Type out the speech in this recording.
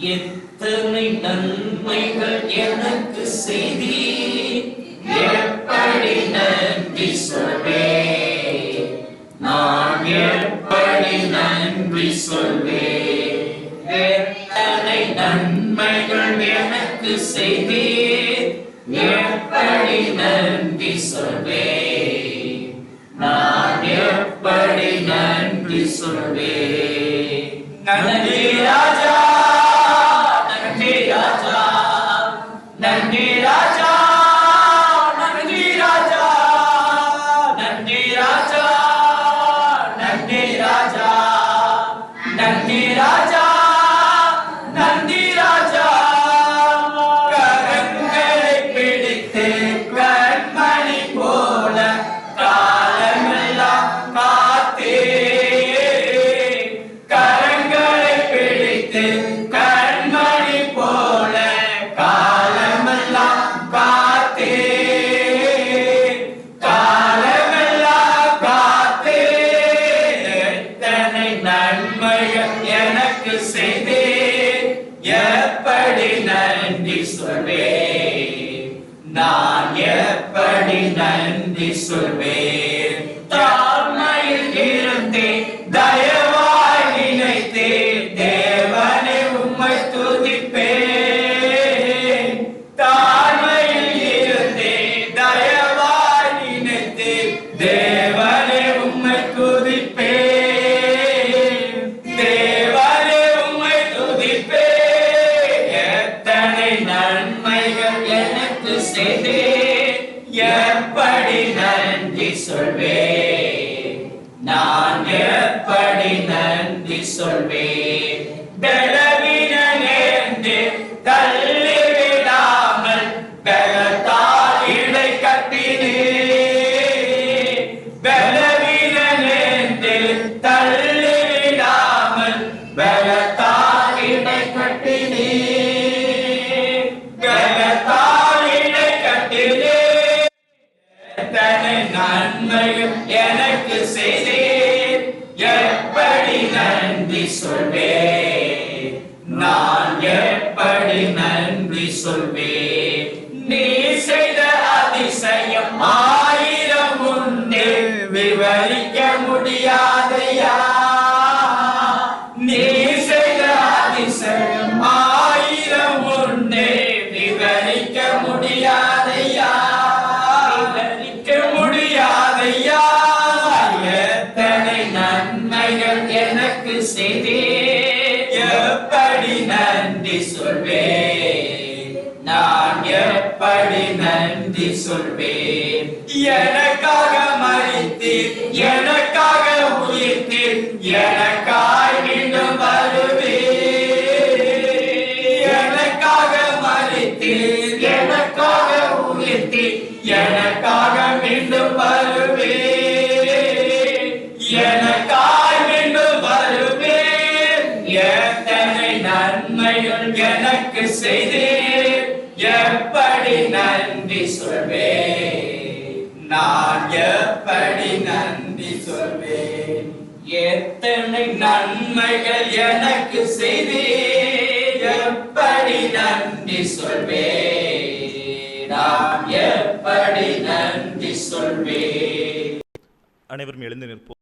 எத்தனை நன்மைகள் எனக்கு செய்தி? எப்படி நன்றி சொல்வே? நான் எப்படி நன்றி சொல்வே? எத்தனை நன்மைகள் எனக்கு செய்தி? எப்படி நன்றி சொல்வே? நான் எப்படி நன்றி சொல்வே? நன்றி ராஜ. எனக்கு செய்தே. எப்படி நன்றி சொல்வே நான் எப்படி நன்றி சொல்வேன்? எப்படி நன்றி சொல்வேன்? நான் எப்படி நன்றி சொல்வேன்? நன்மையும் எனக்கு செய்தேன் எப்படி நன்றி சொல்வேன்? எனக்கு செய்தே எப்படி நன்றி சொல்வேன்? நான் எப்படி நன்றி சொல்வேன்? எனக்காக மறித்தீர் எனக்காக உயிர்த்தீர் எனக்காய் மீண்டும் வருவேன். எனக்காக மறித்தீர் எனக்காக உயிர்த்தீர் எனக்காக உனக்கு எனக்கு செய்தீர் எப்படி நன்றி சொல்வேன்? நான் எப்படி நன்றி சொல்வேன்? எத்தனை நன்மைகள் எனக்கு செய்தீர் எப்படி நன்றி சொல்வேன்? நான் எப்படி நன்றி சொல்வேன்? அனைவரும் எழுந்து நிற்போம்.